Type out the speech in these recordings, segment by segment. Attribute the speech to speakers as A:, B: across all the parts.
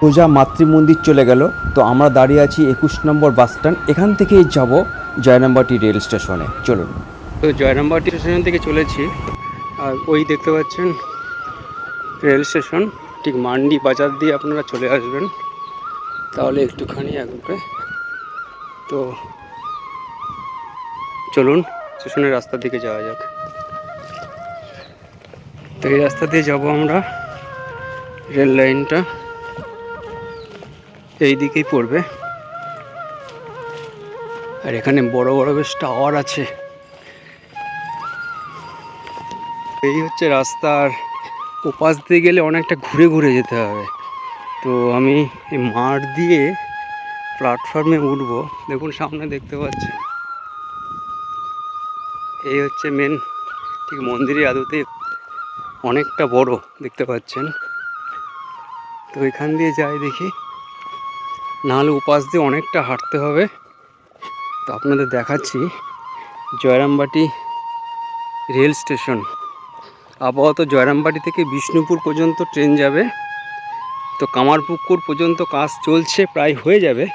A: সোজা মাতৃ মন্দির চলে গেল। তো আমরা দাঁড়িয়ে আছি একুশ নম্বর বাস স্ট্যান্ড। এখান থেকেই যাব জয়নাম্বাটি রেল স্টেশনে। চলুন। তো জয়নাম্বাটি স্টেশন থেকে চলেছি। আর ওই দেখতে পাচ্ছেন রেল স্টেশন। ঠিক মান্ডি বাজার দিয়ে আপনারা চলে আসবেন। তাহলে একটুখানি এগোবে তো চলুন, স্টেশনের রাস্তার দিকে যাওয়া যাক। তো এই রাস্তা দিয়ে যাব আমরা রেল লাইনটা। এই দিকেই পড়বে। আর এখানে বড় বড় বেশ টাওয়ার আছে। এই হচ্ছে রাস্তার ওপাশ দিয়ে গেলে অনেকটা ঘুরে ঘুরে যেতে হবে। তো আমি এই মাঠ দিয়ে প্ল্যাটফর্মে উঠবো। দেখুন, সামনে দেখতে পাচ্ছি এই হচ্ছে মেন ঠিক মন্দিরের আদতে অনেকটা বড় দেখতে পাচ্ছেন। তো এখান দিয়ে যাই দেখি। নাহলে উপাস দিয়ে অনেকটা হাঁটতে হবে। তো আপনাদের দেখাচ্ছি জয়রামবাটি রেল স্টেশন। আপাতত জয়রামবাটি থেকে বিষ্ণুপুর পর্যন্ত ট্রেন যাবে। তো কামারপুকুর পর্যন্ত কাজ চলছে, প্রায় হয়ে যাবে।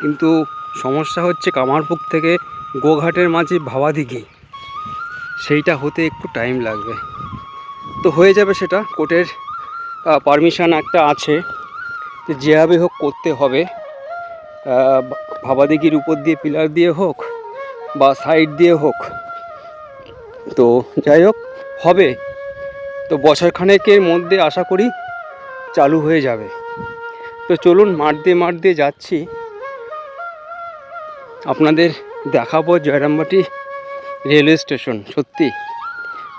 A: কিন্তু সমস্যা হচ্ছে কামারপুক থেকে গোঘাটের মাঝে ভাবাদিঘি। সেইটা হতে একটু টাইম লাগবে। তো হয়ে যাবে সেটা। কোর্টের পারমিশন একটা আছে। যে যেভাবে হোক করতে হবে ভাবাদিঘির উপর দিয়ে পিলার দিয়ে হোক বা সাইড দিয়ে হোক। তো যাই হোক, হবে। তো বছরখানেকের মধ্যে আশা করি চালু হয়ে যাবে। তো চলুন মাঠ দিয়ে মাঠ দিয়ে যাচ্ছি। আপনাদের দেখাবো জয়রামবাটি রেলওয়ে স্টেশন, সত্যি।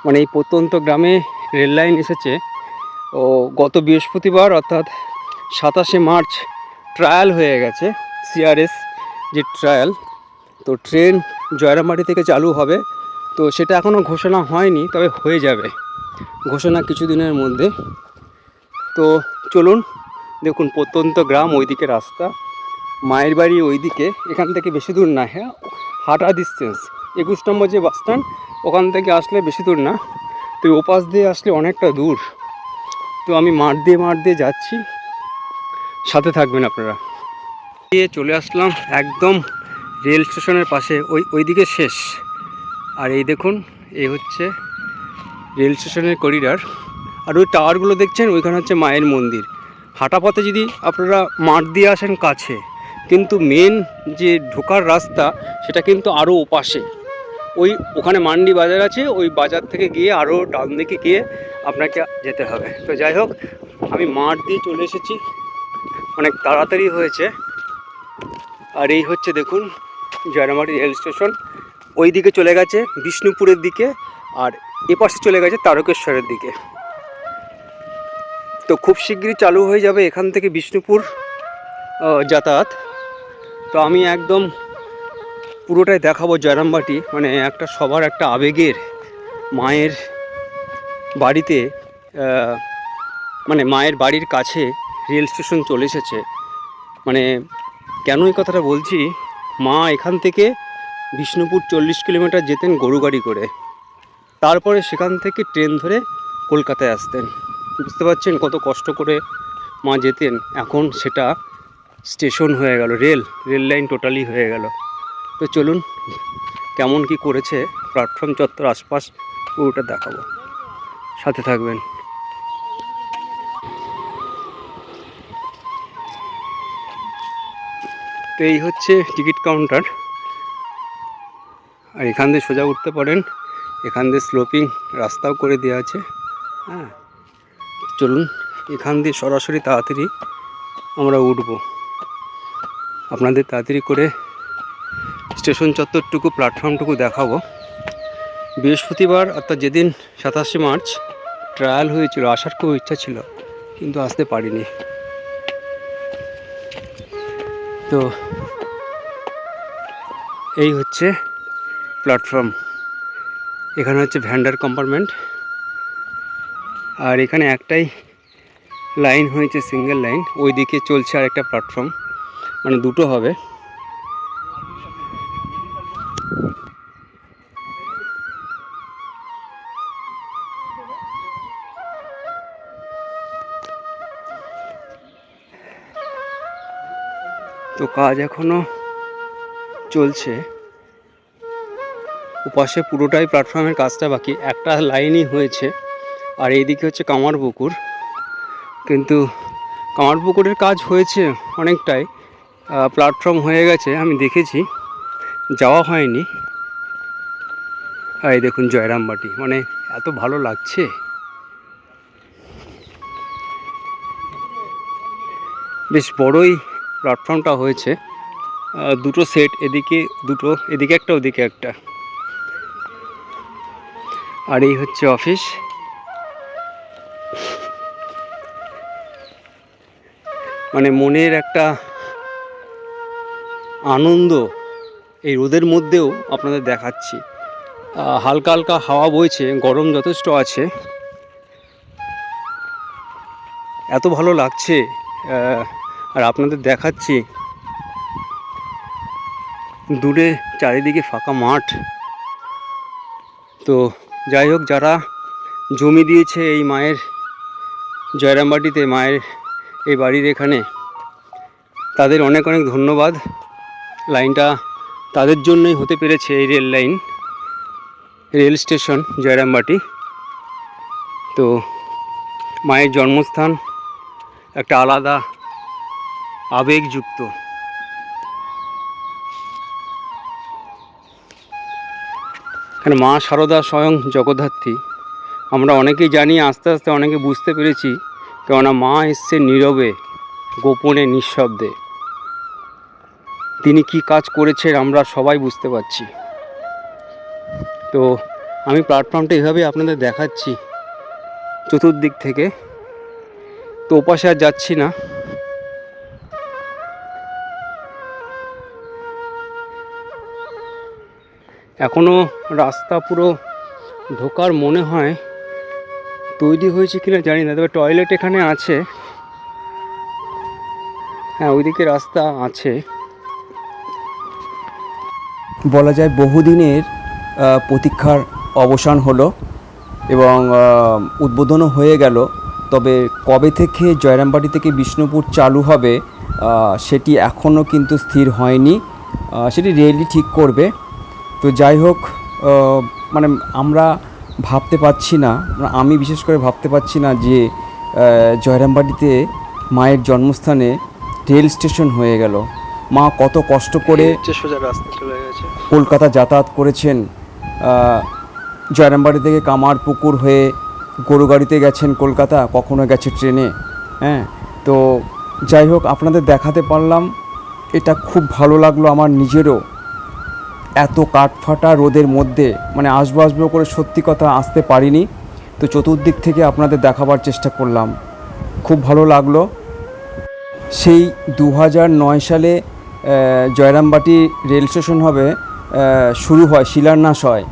A: মানে এই প্রত্যন্ত গ্রামে রেল লাইন এসেছে। ও গত বৃহস্পতিবার, অর্থাৎ সাতাশে মার্চ ট্রায়াল হয়ে গেছে সিআরএস যে ট্রায়াল তো ট্রেন জয়রামবাটি থেকে চালু হবে, তো সেটা এখনও ঘোষণা হয়নি, তবে হয়ে যাবে, ঘোষণা কিছুদিনের মধ্যে। তো চলুন, দেখুন, প্রত্যন্ত গ্রাম ওইদিকে রাস্তা, মায়ের বাড়ি ওইদিকে, এখান থেকে বেশি দূর না হ্যাঁ হাঁটা ডিস্টেন্স একুশ নম্বর যে বাস স্ট্যান্ড ওখান থেকে আসলে বেশি দূর না, তো ওপাশ দিয়ে আসলে অনেকটা দূর। তো আমি মাঠ দিয়ে মাঠ দিয়ে যাচ্ছি সাথে থাকবেন আপনারা। দিয়ে চলে আসলাম একদম রেল স্টেশনের পাশে, ওই, ওইদিকে শেষ। আর এই দেখুন, এই হচ্ছে রেল স্টেশনের করিডার। আর ওই টাওয়ারগুলো দেখছেন, ওইখানে হচ্ছে মায়ের মন্দির। হাঁটা পথে যদি আপনারা মাঠ দিয়ে আসেন কাছে, কিন্তু মেন যে ঢোকার রাস্তা, সেটা কিন্তু আরও ওপাশে। ওই ওখানে মান্ডি বাজার আছে, ওই বাজার থেকে গিয়ে আরও ডান দিকে গিয়ে আপনাকে যেতে হবে। তো যাই হোক, আমি মাঠ দিয়ে চলে এসেছি। অনেক তাড়াতাড়ি হয়েছে। আর এই হচ্ছে দেখুন জয়রামাটি রেল স্টেশন ওই দিকে চলে গেছে বিষ্ণুপুরের দিকে আর এপাশে চলে গেছে তারকেশ্বরের দিকে। তো খুব শিগগিরই চালু হয়ে যাবে এখান থেকে বিষ্ণুপুর যাতায়াত। তো আমি একদম পুরোটাই দেখাবো জয়রামবাটি মানে একটা সবার একটা আবেগের, মায়ের বাড়িতে মানে মায়ের বাড়ির কাছে রেল স্টেশন চলে এসেছে। মানে কেন এই কথাটা বলছি? মা এখান থেকে বিষ্ণুপুর চল্লিশ কিলোমিটার যেতেন গরু গাড়ি করে। তারপরে সেখান থেকে ট্রেন ধরে কলকাতায় আসতেন। বুঝতে পারছেন কত কষ্ট করে মা যেতেন? এখন সেটা স্টেশন হয়ে গেল, রেল রেল লাইন টোটালি হয়ে গেল। তো চলুন, কেমন কি করেছে প্ল্যাটফর্ম চত্বর আশপাশ পুরোটা দেখাবো। সাথে থাকবেন। তো এই হচ্ছে টিকিট কাউন্টার। আর এখান দিয়ে সোজা উঠতে পারেন। এখান দিয়ে স্লোপিং রাস্তাও করে দেওয়া আছে। হ্যাঁ চলুন, এখান দিয়ে সরাসরি তাড়াতাড়ি আমরা উঠবো। আপনাদের তাড়াতাড়ি করে স্টেশন চত্বরটুকু প্ল্যাটফর্মটুকু দেখাবো। বৃহস্পতিবার, অর্থাৎ যেদিন সাতাশে মার্চ ট্রায়াল হয়েছিল, আসার খুব ইচ্ছা ছিল, কিন্তু আসতে পারিনি। তো এই হচ্ছে প্ল্যাটফর্ম এখানে হচ্ছে ভ্যান্ডার কম্পার্টমেন্ট আর এখানে একটাই লাইন হয়েছে সিঙ্গেল লাইন ওই দিকে চলছে আর একটা প্ল্যাটফর্ম মানে দুটো হবে। তো কাজ এখনও চলছে। ওপাশে পুরোটাই প্ল্যাটফর্মের কাজটা বাকি। একটা লাইনই হয়েছে। আর এইদিকে হচ্ছে কামারপুকুর কিন্তু কামারপুকুরের কাজ হয়েছে অনেকটাই। প্ল্যাটফর্ম হয়ে গেছে, আমি দেখেছি। যাওয়া হয়নি। এই দেখুন জয়রামবাটি মানে এত ভালো লাগছে। বেশ বড়ই প্ল্যাটফর্মটা হয়েছে। দুটো সেট এদিকে, দুটো এদিকে একটা, ওদিকে একটা। আর এই হচ্ছে অফিস। মানে মনের একটা আনন্দ এই রোদের মধ্যেও আপনাদের দেখাচ্ছি। হালকা হালকা হাওয়া বইছে, গরম যথেষ্ট আছে। এত ভালো লাগছে আর আপনাদের দেখাচ্ছি দূরে চারিদিকে ফাঁকা মাঠ। তো যাই হোক, যারা জমি দিয়েছে এই মায়ের জয়রামবাটিতে, মায়ের এই বাড়ির এখানে, তাদের অনেক অনেক ধন্যবাদ। লাইনটা তাদের জন্যই হতে পেরেছে এই rail line, rail station, Jayrambati. তো মায়ের জন্মস্থান একটা আলাদা আবেগযুক্ত। এখানে মা সারদা স্বয়ং জগদ্ধাত্রী? আমরা অনেকেই জানি, আস্তে আস্তে অনেকে বুঝতে পেরেছি, কেননা মা এসছে নীরবে, গোপনে, নিঃশব্দে। তিনি কি কাজ করেছেন আমরা সবাই বুঝতে পারছি। তো আমি প্ল্যাটফর্মটা এভাবে আপনাদের দেখাচ্ছি, চতুর্দিক থেকে। তো ওপাশে আর যাচ্ছি না। এখনও রাস্তা পুরো ঢোকার মনে হয়। তৈরি হয়েছে কিনা জানি না, তবে টয়লেট এখানে আছে। হ্যাঁ ওইদিকে রাস্তা আছে।
B: বলা যায় বহুদিনের প্রতীক্ষার অবসান হলো এবং উদ্বোধনও হয়ে গেল। তবে কবে থেকে জয়রামবাটি থেকে বিষ্ণুপুর চালু হবে সেটি এখনও কিন্তু স্থির হয়নি। সেটি রেলই ঠিক করবে। তো যাই হোক মানে আমরা ভাবতে পারছি না মানে আমি বিশেষ করে ভাবতে পারছি না যে আহ, জয়রামবাটিতে মায়ের জন্মস্থানে রেল স্টেশন হয়ে গেল। মা কত কষ্ট করে কলকাতা যাতায়াত করেছেন জয়রামবাড়ি থেকে কামারপুকুর হয়ে গরুগাড়িতে গেছেন কলকাতা কখনো গেছে ট্রেনে হ্যাঁ? তো যাই হোক আপনাদের দেখাতে পারলাম এটা খুব ভালো লাগল আমার নিজেরও। এত কাঠফাটা রোদের মধ্যে মানে আসব আসব করে সত্যি কথা আসতে পারিনি। তো চতুর্দিক থেকে আপনাদের দেখাবার চেষ্টা করলাম। খুব ভালো লাগল। সেই দু নয় সালে জয়রামবাটি রেল স্টেশন হবে শুরু হয়, শিলান্যাস হয়।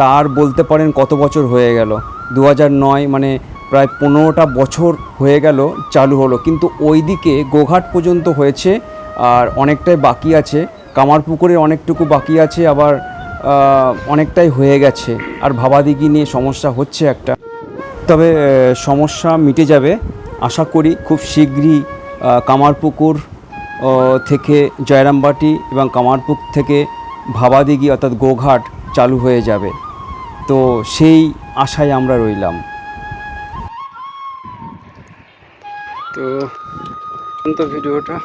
B: তার বলতে পারেন কত বছর হয়ে গেল। দু নয় মানে প্রায় পনেরোটা বছর হয়ে গেল, চালু হলো। কিন্তু ওই দিকে গোঘাট পর্যন্ত হয়েছে, আর অনেকটাই বাকি আছে। কামারপুকুরে অনেকটুকু বাকি আছে, আবার অনেকটাই হয়ে গেছে। আর ভাবাদিঘি নিয়ে সমস্যা হচ্ছে একটা। তবে সমস্যা মিটে যাবে, আশা করি খুব শীঘ্রই কামারপুকুর থেকে জয়রামবাটি এবং কামারপুক থেকে ভাবাদিঘি অর্থাৎ গোঘাট চালু হয়ে যাবে। তো সেই আশায় আমরা রইলাম।
A: তো ভিডিওটা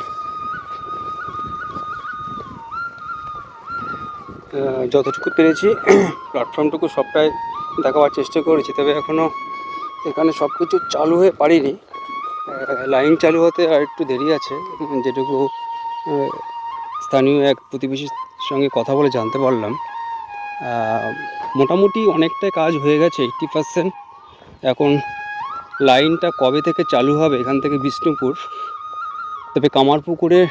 A: যতটুকু পেরেছি প্ল্যাটফর্মটুকু সবটাই দেখাবার চেষ্টা করেছি, তবে এখনও এখানে সব কিছু চালু হয়ে পারিনি। লাইন চালু হতে আর একটু দেরি আছে যেটুকু স্থানীয় এক প্রতিবেশীর সঙ্গে কথা বলে জানতে পারলাম। মোটামুটি অনেকটাই কাজ হয়ে গেছে এইট্টি পার্সেন্ট এখন লাইনটা কবে থেকে চালু হবে, এখান থেকে বিষ্ণুপুর, তবে কামারপুকুরের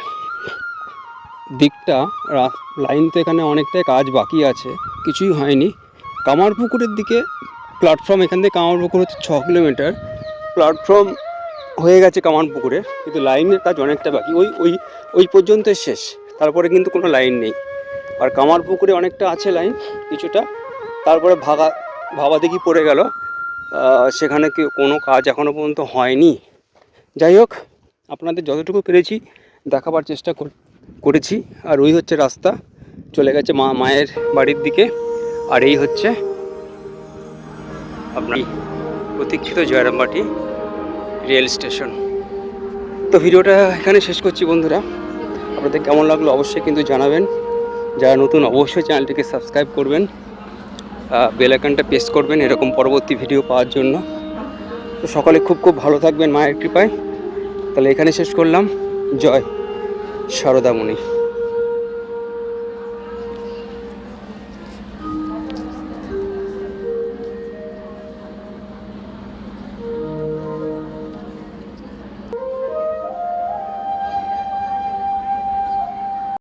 A: দিকটা লাইন তো এখানে অনেকটাই কাজ বাকি আছে, কিছুই হয়নি। কামারপুকুরের দিকে প্ল্যাটফর্ম এখান থেকে কামারপুকুর হচ্ছে ছ কিলোমিটার প্ল্যাটফর্ম হয়ে গেছে কামারপুকুরে কিন্তু লাইনের কাজ অনেকটা বাকি। ওই ওই ওই পর্যন্ত শেষ, তারপরে কিন্তু কোনো লাইন নেই। আর কামারপুকুরে অনেকটা আছে লাইন, কিছুটা। তারপরে ভাগা ভাবাদিঘি পড়ে গেল। সেখানে কি কোনো কাজ এখনও পর্যন্ত হয়নি। যাই হোক, আপনাদের যতটুকু পেরেছি, দেখাবার চেষ্টা কর করেছি। আর ওই হচ্ছে রাস্তা। চলে গেছে মা, মায়ের বাড়ির দিকে। আর এই হচ্ছে আপনার প্রতীক্ষিত জয়রামবাটি রেল স্টেশন। তো ভিডিওটা এখানে শেষ করছি বন্ধুরা। আপনাদের কেমন লাগল অবশ্যই কিন্তু জানাবেন। যারা নতুন অবশ্যই চ্যানেলটিকে সাবস্ক্রাইব করবেন। বেল আইকনটা প্রেস করবেন এরকম পরবর্তী ভিডিও পাওয়ার জন্য। তো সকালে খুব খুব ভালো থাকবেন মায়ের কৃপায়। তাহলে এখানে শেষ করলাম। জয়। সারদামণি।